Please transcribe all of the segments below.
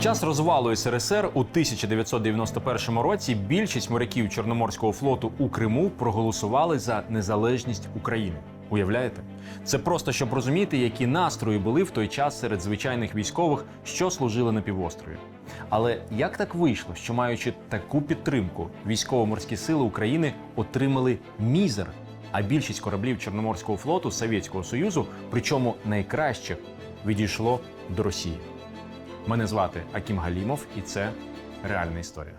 Час розвалу СРСР у 1991 році більшість моряків Чорноморського флоту у Криму проголосували за незалежність України. Уявляєте? Це просто щоб розуміти, які настрої були в той час серед звичайних військових, що служили на півострові. Але як так вийшло, що маючи таку підтримку, військово-морські сили України отримали мізер, а більшість кораблів Чорноморського флоту Совєтського Союзу, причому найкращих, відійшло до Росії. Мене звати Акім Галімов, і це реальна історія.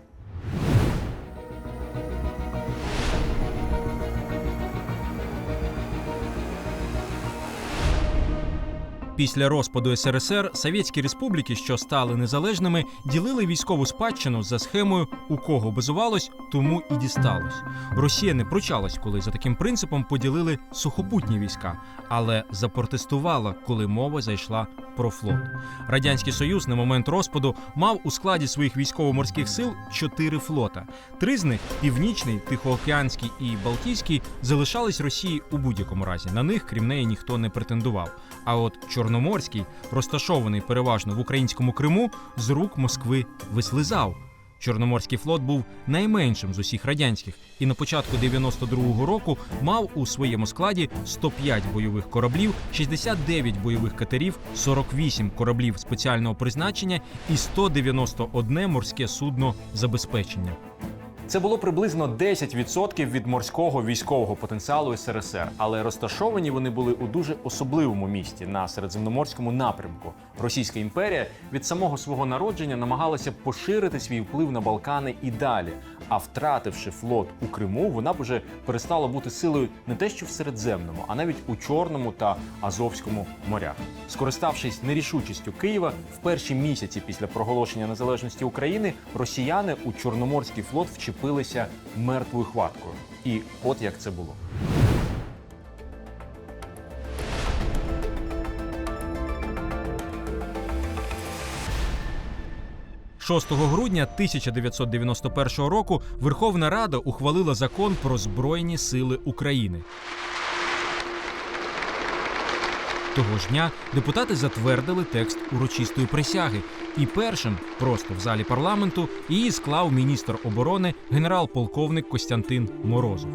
Після розпаду СРСР Совєтські республіки, що стали незалежними, ділили військову спадщину за схемою у кого базувалось, тому і дісталось. Росія не пручалась, коли за таким принципом поділили сухопутні війська, але запротестувала, коли мова зайшла про флот. Радянський Союз на момент розпаду мав у складі своїх військово-морських сил чотири флота. Три з них північний, Тихоокеанський і Балтійський залишались Росії у будь-якому разі. На них, крім неї, ніхто не претендував. А от Чорноморський, розташований переважно в українському Криму, з рук Москви вислизав. Чорноморський флот був найменшим з усіх радянських і на початку 92-го року мав у своєму складі 105 бойових кораблів, 69 бойових катерів, 48 кораблів спеціального призначення і 191 морське судно забезпечення. Це було приблизно 10% від морського військового потенціалу СРСР, але розташовані вони були у дуже особливому місті на середземноморському напрямку. Російська імперія від самого свого народження намагалася поширити свій вплив на Балкани і далі. А втративши флот у Криму, вона б уже перестала бути силою не те, що в Середземному, а навіть у Чорному та Азовському морях. Скориставшись нерішучістю Києва, в перші місяці після проголошення незалежності України росіяни у Чорноморський флот вчепилися мертвою хваткою. І от як це було. 6 грудня 1991 року Верховна Рада ухвалила закон про Збройні Сили України. Того ж дня депутати затвердили текст урочистої присяги, і першим, просто в залі парламенту, її склав міністр оборони генерал-полковник Костянтин Морозов.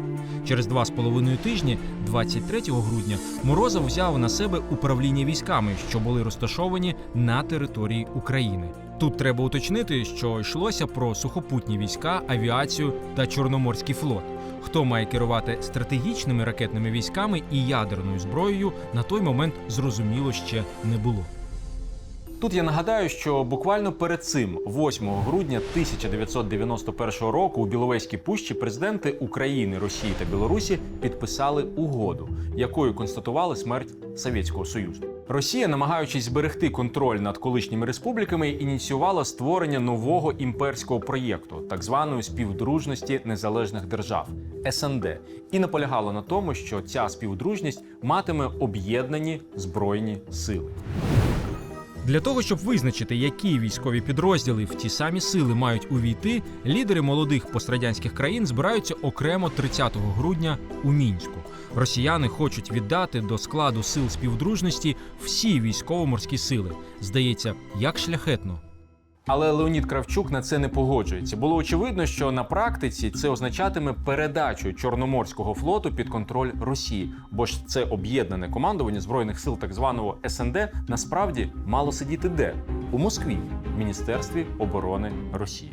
Через два з половиною тижні, 23 грудня, Морозов взяв на себе управління військами, що були розташовані на території України. Тут треба уточнити, що йшлося про сухопутні війська, авіацію та Чорноморський флот. Хто має керувати стратегічними ракетними військами і ядерною зброєю, на той момент зрозуміло ще не було. Тут я нагадаю, що буквально перед цим, 8 грудня 1991 року, у Біловезькій пущі президенти України, Росії та Білорусі підписали угоду, якою констатували смерть Совєтського Союзу. Росія, намагаючись зберегти контроль над колишніми республіками, ініціювала створення нового імперського проєкту, так званої співдружності незалежних держав СНД, і наполягала на тому, що ця співдружність матиме об'єднані збройні сили. Для того щоб визначити, які військові підрозділи в ті самі сили мають увійти, лідери молодих пострадянських країн збираються окремо 30 грудня у мінську. Росіяни хочуть віддати до складу сил співдружності всі військово-морські сили. Здається, як шляхетно. Але Леонід Кравчук на це не погоджується. Було очевидно, що на практиці це означатиме передачу Чорноморського флоту під контроль Росії, бо ж це об'єднане командування збройних сил так званого СНД насправді мало сидіти де у Москві, в Міністерстві оборони Росії.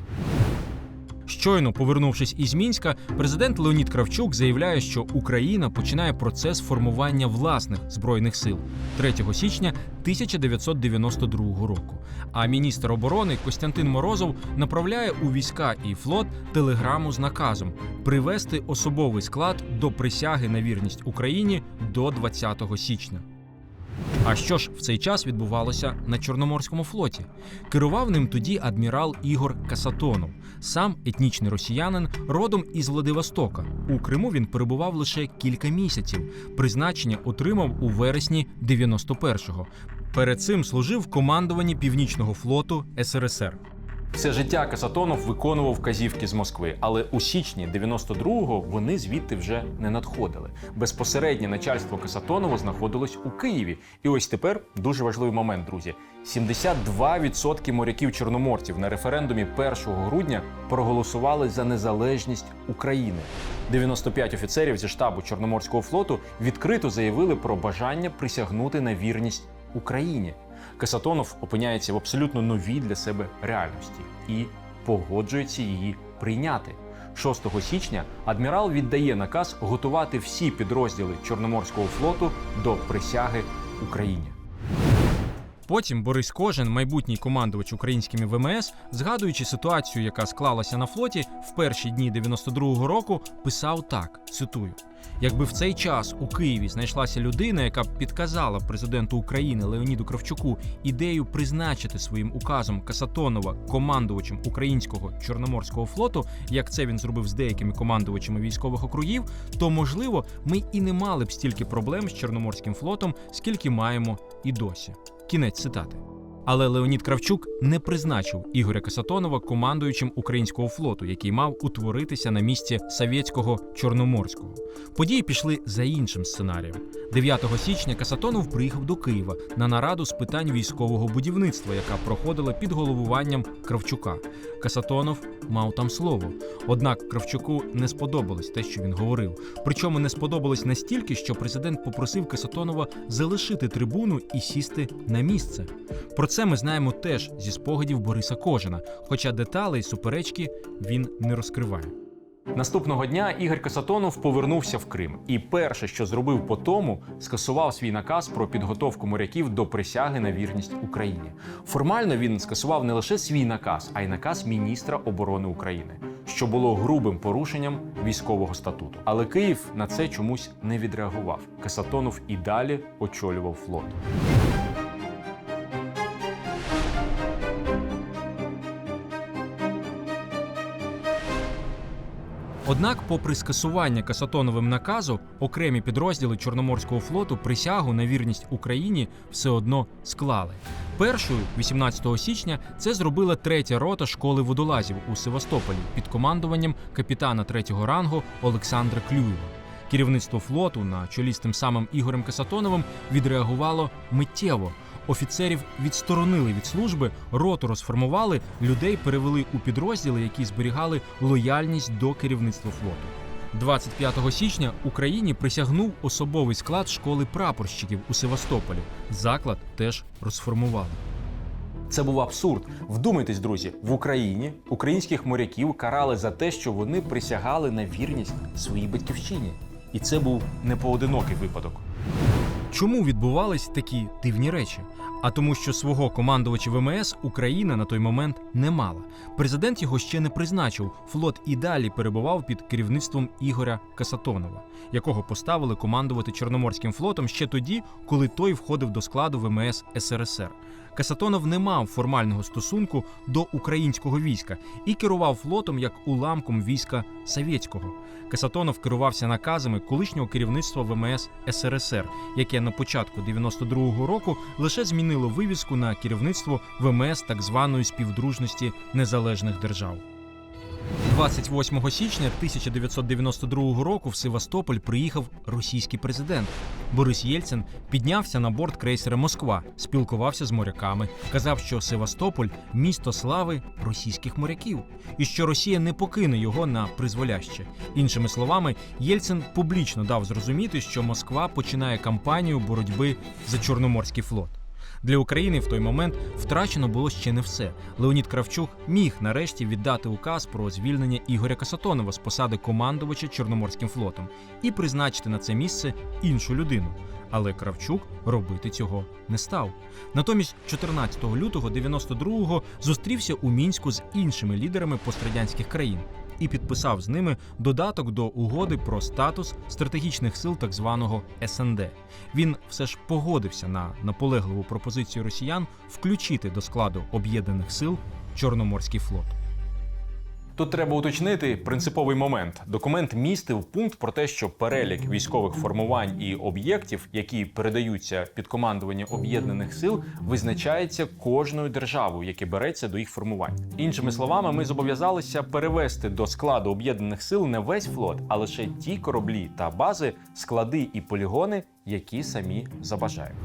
Щойно повернувшись із мінська, президент Леонід Кравчук заявляє, що Україна починає процес формування власних збройних сил 3 січня 1992 року. А міністр оборони Костянтин Морозов направляє у війська і флот телеграму з наказом привести особовий склад до присяги на вірність Україні до 20 січня. А що ж в цей час відбувалося на Чорноморському флоті? Керував ним тоді адмірал Ігор Касатонов, сам етнічний росіянин, родом із Владивостока. У Криму він перебував лише кілька місяців. Призначення отримав у вересні 91-го. Перед цим служив в командуванні Північного флоту СРСР. Все життя Касатонов виконував вказівки з Москви, але у січні 92-го вони звідти вже не надходили. Безпосереднє начальство Касатонова знаходилось у Києві. І ось тепер дуже важливий момент, друзі: 72% моряків чорноморців на референдумі 1 грудня проголосували за незалежність України. 95 офіцерів зі штабу Чорноморського флоту відкрито заявили про бажання присягнути на вірність Україні. Касатонов опиняється в абсолютно новій для себе реальності і погоджується її прийняти. 6 січня адмірал віддає наказ готувати всі підрозділи Чорноморського флоту до присяги Україні. Потім Борис Кожин, майбутній командувач українськими ВМС, згадуючи ситуацію, яка склалася на флоті в перші дні 92-го року, писав так: цитую: якби в цей час у Києві знайшлася людина, яка б підказала президенту України Леоніду Кравчуку ідею призначити своїм указом Касатонова командувачем українського чорноморського флоту, як це він зробив з деякими командувачами військових округів, то можливо ми і не мали б стільки проблем з Чорноморським флотом, скільки маємо і досі. Кінець цитати. Але Леонід Кравчук не призначив Ігоря Касатонова командуючим українського флоту, який мав утворитися на місці Савєцького Чорноморського. Події пішли за іншим сценарієм. 9 січня Касатонов приїхав до Києва на нараду з питань військового будівництва, яка проходила під головуванням Кравчука. Касатонов мав там слово. Однак Кравчуку не сподобалось те, що він говорив. Причому не сподобалось настільки, що президент попросив Касатонова залишити трибуну і сісти на місце. Про це ми знаємо теж зі спогадів Бориса Кожина, хоча деталей суперечки він не розкриває. Наступного дня Ігор Касатонов повернувся в Крим, і перше, що зробив по тому, скасував свій наказ про підготовку моряків до присяги на вірність Україні. Формально він скасував не лише свій наказ, а й наказ міністра оборони України, що було грубим порушенням військового статуту. Але Київ на це чомусь не відреагував. Касатонов і далі очолював флот. Однак, попри скасування Касатоновим наказу, окремі підрозділи Чорноморського флоту присягу на вірність Україні все одно склали. Першою, 18 січня, це зробила третя рота школи водолазів у Севастополі під командуванням капітана третього рангу Олександра Клюєва. Керівництво флоту на чолі з тим самим Ігорем Касатоновим відреагувало миттєво. Офіцерів відсторонили від служби, роту розформували, людей перевели у підрозділи, які зберігали лояльність до керівництва флоту. 25 січня Україні присягнув особовий склад школи прапорщиків у Севастополі. Заклад теж розформували. Це був абсурд. Вдумайтесь, друзі, в Україні українських моряків карали за те, що вони присягали на вірність своїй батьківщині. І це був не поодинокий випадок. Чому відбувались такі дивні речі? А тому, що свого командувача ВМС Україна на той момент не мала. Президент його ще не призначив. Флот і далі перебував під керівництвом Ігоря Касатонова, якого поставили командувати Чорноморським флотом ще тоді, коли той входив до складу ВМС СРСР. Касатонов не мав формального стосунку до українського війська і керував флотом як уламком війська совєтського. Касатонов керувався наказами колишнього керівництва ВМС СРСР, яке на початку 92-го року лише змінило вивіску на керівництво ВМС так званої співдружності незалежних держав. 28 січня 1992 року в Севастополь приїхав російський президент. Борис Єльцин піднявся на борт крейсера Москва, спілкувався з моряками, казав, що Севастополь місто слави російських моряків, і що Росія не покине його на призволяще. Іншими словами, Єльцин публічно дав зрозуміти, що Москва починає кампанію боротьби за Чорноморський флот. Для України в той момент втрачено було ще не все. Леонід Кравчук міг нарешті віддати указ про звільнення Ігоря Касатонова з посади командувача Чорноморським флотом і призначити на це місце іншу людину. Але Кравчук робити цього не став. Натомість, 14 лютого 92-го зустрівся у мінську з іншими лідерами пострадянських країн і підписав з ними додаток до угоди про статус стратегічних сил так званого СНД. Він все ж погодився на наполегливу пропозицію росіян включити до складу об'єднаних сил Чорноморський флот. Тут треба уточнити принциповий момент. Документ містив пункт про те, що перелік військових формувань і об'єктів, які передаються під командування об'єднаних сил, визначається кожною державою, яке береться до їх формувань. Іншими словами, ми зобов'язалися перевести до складу об'єднаних сил не весь флот, а лише ті кораблі та бази, склади і полігони, які самі забажаємо.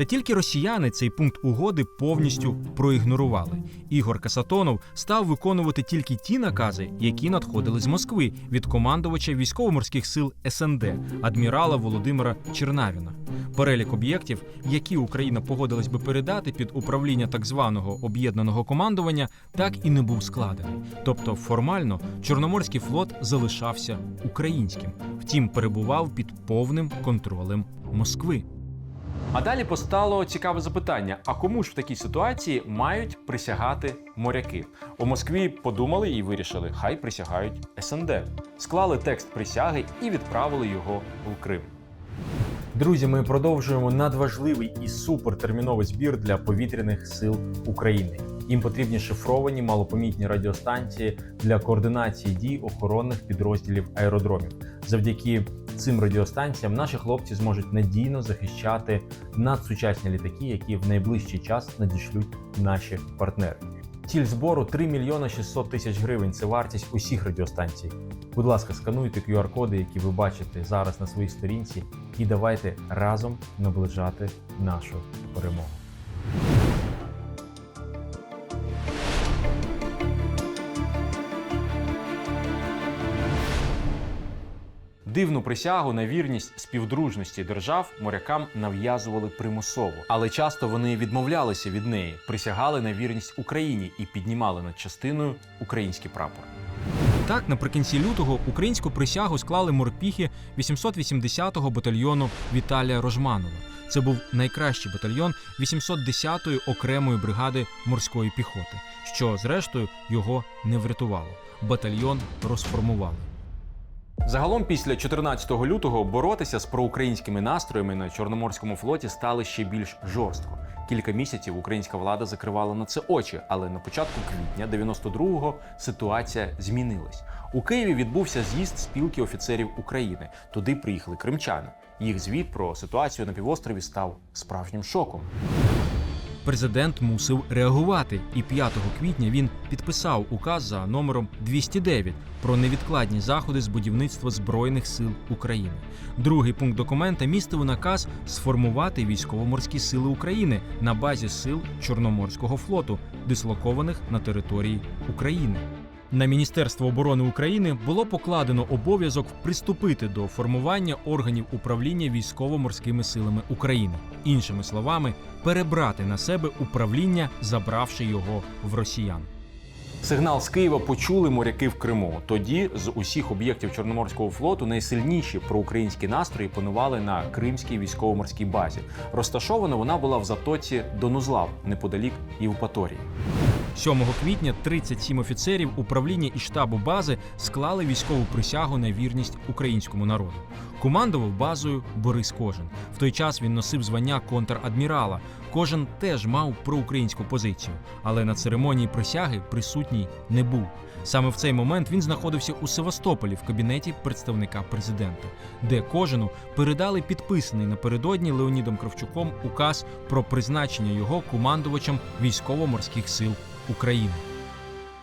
Та тільки росіяни цей пункт угоди повністю проігнорували. Ігор Касатонов став виконувати тільки ті накази, які надходили з Москви від командувача військово-морських сил СНД адмірала Володимира Чернавіна. Перелік об'єктів, які Україна погодилась би передати під управління так званого об'єднаного командування, так і не був складений. Тобто, формально Чорноморський флот залишався українським, втім перебував під повним контролем Москви. А далі постало цікаве запитання: а кому ж в такій ситуації мають присягати моряки? У Москві подумали і вирішили, хай присягають СНД. Склали текст присяги і відправили його в Крим. Друзі, ми продовжуємо надважливий і супертерміновий збір для повітряних сил України. Їм потрібні шифровані малопомітні радіостанції для координації дій охоронних підрозділів аеродромів. Завдяки цим радіостанціям наші хлопці зможуть надійно захищати надсучасні літаки, які в найближчий час надішлють наші партнери. Ціль збору 3 мільйона 600 тисяч гривень. Це вартість усіх радіостанцій. Будь ласка, скануйте QR-коди, які ви бачите зараз на своїй сторінці, і давайте разом наближати нашу перемогу. Дивну присягу на вірність співдружності держав морякам нав'язували примусово, але часто вони відмовлялися від неї, присягали на вірність Україні і піднімали над частиною український прапор. Так, наприкінці лютого українську присягу склали морпіхи 880-го батальйону Віталія Рожманова. Це був найкращий батальйон 810-ї окремої бригади морської піхоти, що зрештою його не врятувало. Батальйон розформували. Загалом, після 14 лютого боротися з проукраїнськими настроями на Чорноморському флоті стали ще більш жорстко. Кілька місяців українська влада закривала на це очі, але на початку квітня 92-го ситуація змінилась. У Києві відбувся з'їзд спілки офіцерів України. Туди приїхали кримчани. Їх звіт про ситуацію на півострові став справжнім шоком. Президент мусив реагувати, і 5 квітня він підписав указ за номером 209 про невідкладні заходи з будівництва збройних сил України. Другий пункт документа містив наказ сформувати військово-морські сили України на базі сил Чорноморського флоту, дислокованих на території України. На Міністерство оборони України було покладено обов'язок приступити до формування органів управління військово-морськими силами України, іншими словами, перебрати на себе управління, забравши його в росіян. Сигнал з Києва почули моряки в Криму. Тоді з усіх об'єктів Чорноморського флоту найсильніші проукраїнські настрої панували на Кримській військово-морській базі. Розташована вона була в затоці Донузлав, неподалік Євпаторії. 7 квітня 37 офіцерів управління і штабу бази склали військову присягу на вірність українському народу. Командував базою Борис Кожин. В той час він носив звання контр-адмірала. Кожен теж мав проукраїнську позицію, але на церемонії присяги присутній не був. Саме в цей момент він знаходився у Севастополі в кабінеті представника президента, де кожену передали підписаний напередодні Леонідом Кравчуком указ про призначення його командувачем військово-морських сил України.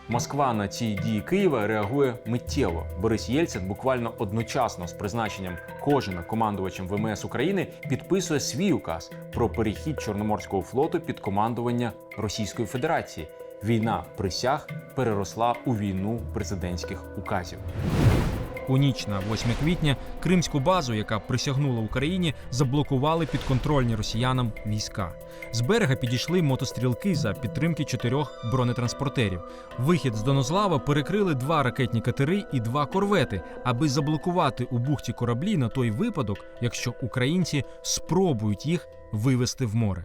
Москва на ці дії Києва реагує миттєво. Борис Єльцин буквально одночасно з призначенням кожена командувачем ВМС України підписує свій указ про перехід Чорноморського флоту під командування Російської Федерації. Війна присяг переросла у війну президентських указів. У ніч на 8 квітня кримську базу, яка присягнула Україні, заблокували підконтрольні росіянам війська. З берега підійшли мотострілки за підтримки чотирьох бронетранспортерів. Вихід з Донозлава перекрили два ракетні катери і два корвети, аби заблокувати у бухті кораблі на той випадок, якщо українці спробують їх вивести в море.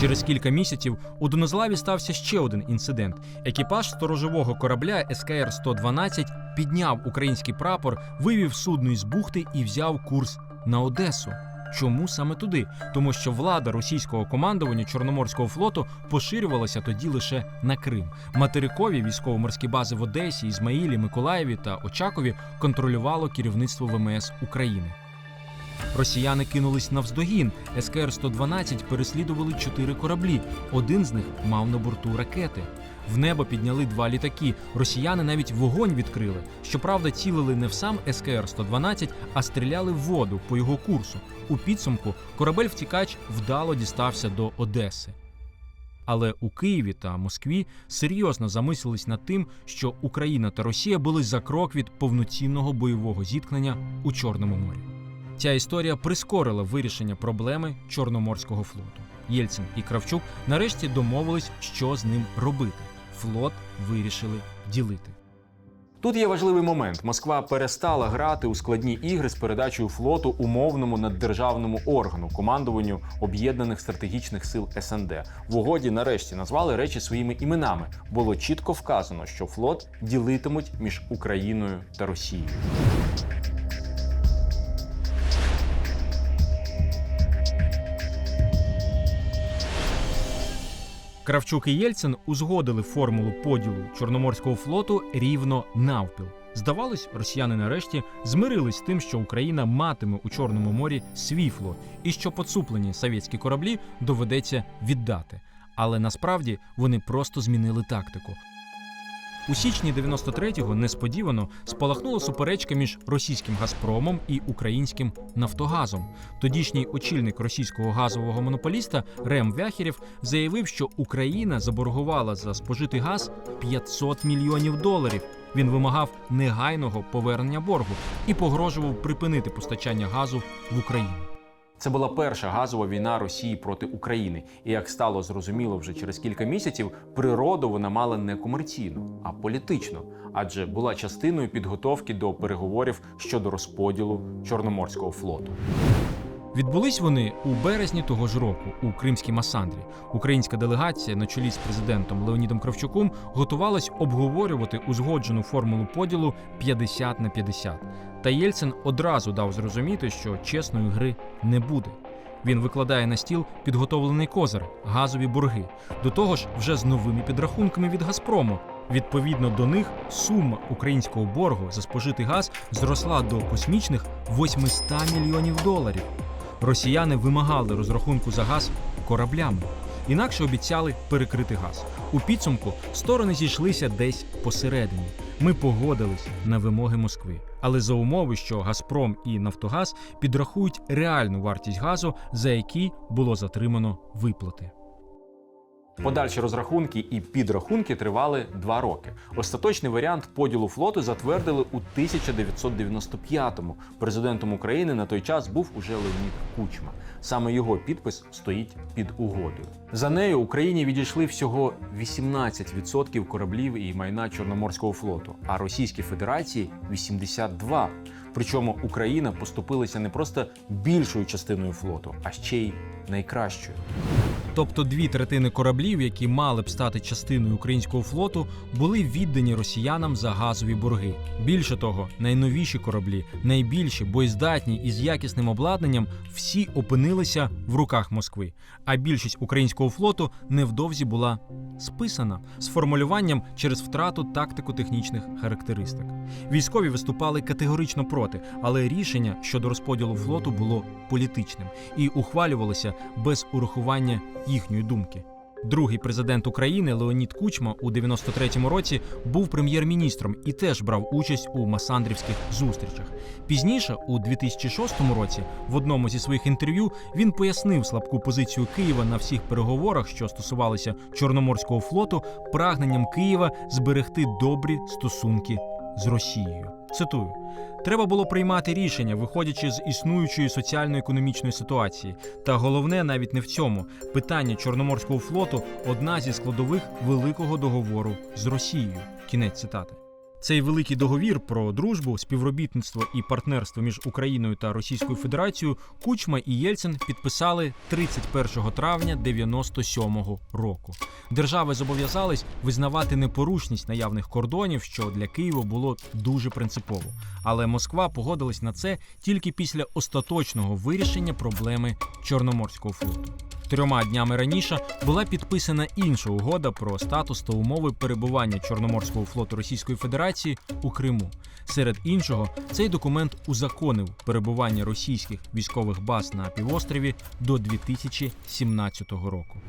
Через кілька місяців у Донозлаві стався ще один інцидент. Екіпаж сторожового корабля СКР 112 підняв український прапор, вивів судно із бухти і взяв курс на Одесу. Чому саме туди? Тому що влада російського командування Чорноморського флоту поширювалася тоді лише на Крим. Материкові військово-морські бази в Одесі, Ізмаїлі, Миколаєві та Очакові контролювало керівництво ВМС України. Росіяни кинулись навздогін. СКР-112 переслідували чотири кораблі. Один з них мав на борту ракети. В небо підняли два літаки. Росіяни навіть вогонь відкрили. Щоправда, цілили не в сам СКР-112, а стріляли в воду по його курсу. У підсумку корабель втікач вдало дістався до Одеси. Але у Києві та Москві серйозно замислились над тим, що Україна та Росія були за крок від повноцінного бойового зіткнення у Чорному морі. Ця історія прискорила вирішення проблеми Чорноморського флоту. Єльцин і Кравчук нарешті домовились, що з ним робити. Флот вирішили ділити. Тут є важливий момент: Москва перестала грати у складні ігри з передачею флоту умовному наддержавному органу командуванню об'єднаних стратегічних сил СНД. В угоді нарешті назвали речі своїми іменами. Було чітко вказано, що флот ділитимуть між Україною та Росією. Кравчук і Єльцин узгодили формулу поділу Чорноморського флоту рівно навпіл. Здавалось, росіяни нарешті змирились з тим, що Україна матиме у Чорному морі свій флот і що поцуплені совєтські кораблі доведеться віддати. Але насправді вони просто змінили тактику. У січні 93-го несподівано спалахнула суперечка між російським Газпромом і українським Нафтогазом. Тодішній очільник російського газового монополіста Рем Вяхерєв заявив, що Україна заборгувала за спожитий газ 500 мільйонів доларів. Він вимагав негайного повернення боргу і погрожував припинити постачання газу в Україну. Це була перша газова війна Росії проти України, і як стало зрозуміло вже через кілька місяців, природу вона мала не комерційну, а політичну, адже була частиною підготовки до переговорів щодо розподілу Чорноморського флоту. Відбулись вони у березні того ж року у Кримській Масандрі. Українська делегація на чолі з президентом Леонідом Кравчуком готувалась обговорювати узгоджену формулу поділу 50 на 50. Та Єльцин одразу дав зрозуміти, що чесної гри не буде. Він викладає на стіл підготовлений козир, газові борги. До того ж, вже з новими підрахунками від Газпрому. Відповідно до них сума українського боргу за спожитий газ зросла до космічних 800 мільйонів доларів. Росіяни вимагали розрахунку за газ кораблями. Інакше обіцяли перекрити газ. У підсумку сторони зійшлися десь посередині. Ми погодились на вимоги Москви, але за умови, що Газпром і Нафтогаз підрахують реальну вартість газу, за який було затримано виплати. Подальші розрахунки і підрахунки тривали два роки. Остаточний варіант поділу флоту затвердили у 1995-му. Президентом України на той час був уже Леонід Кучма. Саме його підпис стоїть під угодою. За нею Україні відійшли всього 18% кораблів і майна Чорноморського флоту, а Російській Федерації 82%. Причому Україна поступилася не просто більшою частиною флоту, а ще й найкращою. Тобто дві третини кораблів, які мали б стати частиною українського флоту, були віддані росіянам за газові борги. Більше того, найновіші кораблі, найбільші, боєздатні і з якісним обладнанням, всі опинилися в руках Москви. А більшість українського флоту невдовзі була списана з формулюванням через втрату тактико-технічних характеристик. Військові виступали категорично проти, але рішення щодо розподілу флоту було політичним і ухвалювалося без урахування їхньої думки. Другий президент України Леонід Кучма у 93-му році був прем'єр-міністром і теж брав участь у масандрівських зустрічах. Пізніше, у 2006 році, в одному зі своїх інтерв'ю він пояснив слабку позицію Києва на всіх переговорах, що стосувалися Чорноморського флоту, прагненням Києва зберегти добрі стосунки з Росією. Цитую. Треба було приймати рішення, виходячи з існуючої соціально-економічної ситуації. Та головне навіть не в цьому. Питання Чорноморського флоту одна зі складових великого договору з Росією. Кінець цитати. Цей великий договір про дружбу, співробітництво і партнерство між Україною та Російською Федерацією Кучма і Єльцин підписали 31 травня 97-го року. Держави зобов'язались визнавати непорушність наявних кордонів, що для Києва було дуже принципово. Але Москва погодилась на це тільки після остаточного вирішення проблеми Чорноморського флоту. Трьома днями раніше була підписана інша угода про статус та умови перебування Чорноморського флоту Російської Федерації у Криму. Серед іншого, цей документ узаконив перебування російських військових баз на півострові до 2017 року.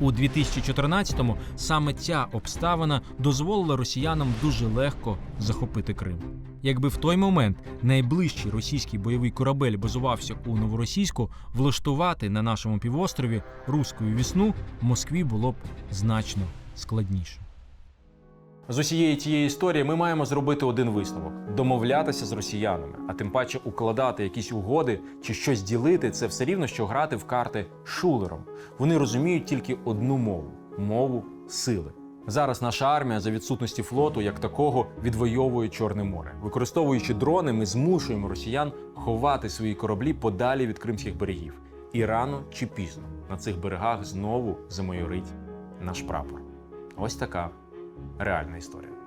У 2014-му саме ця обставина дозволила росіянам дуже легко захопити Крим. Якби в той момент найближчий російський бойовий корабель базувався у новоросійську, влаштувати на нашому півострові руську вісну Москві було б значно складніше. З усієї тієї історії ми маємо зробити один висновок: домовлятися з росіянами, а тим паче укладати якісь угоди чи щось ділити це все рівно, що грати в карти шулером. Вони розуміють тільки одну мову мову сили. Зараз наша армія за відсутності флоту як такого відвоює Чорне море. Використовуючи дрони, ми змушуємо росіян ховати свої кораблі подалі від кримських берегів. І рано чи пізно на цих берегах знову замайорить наш прапор. Ось така реальна історія.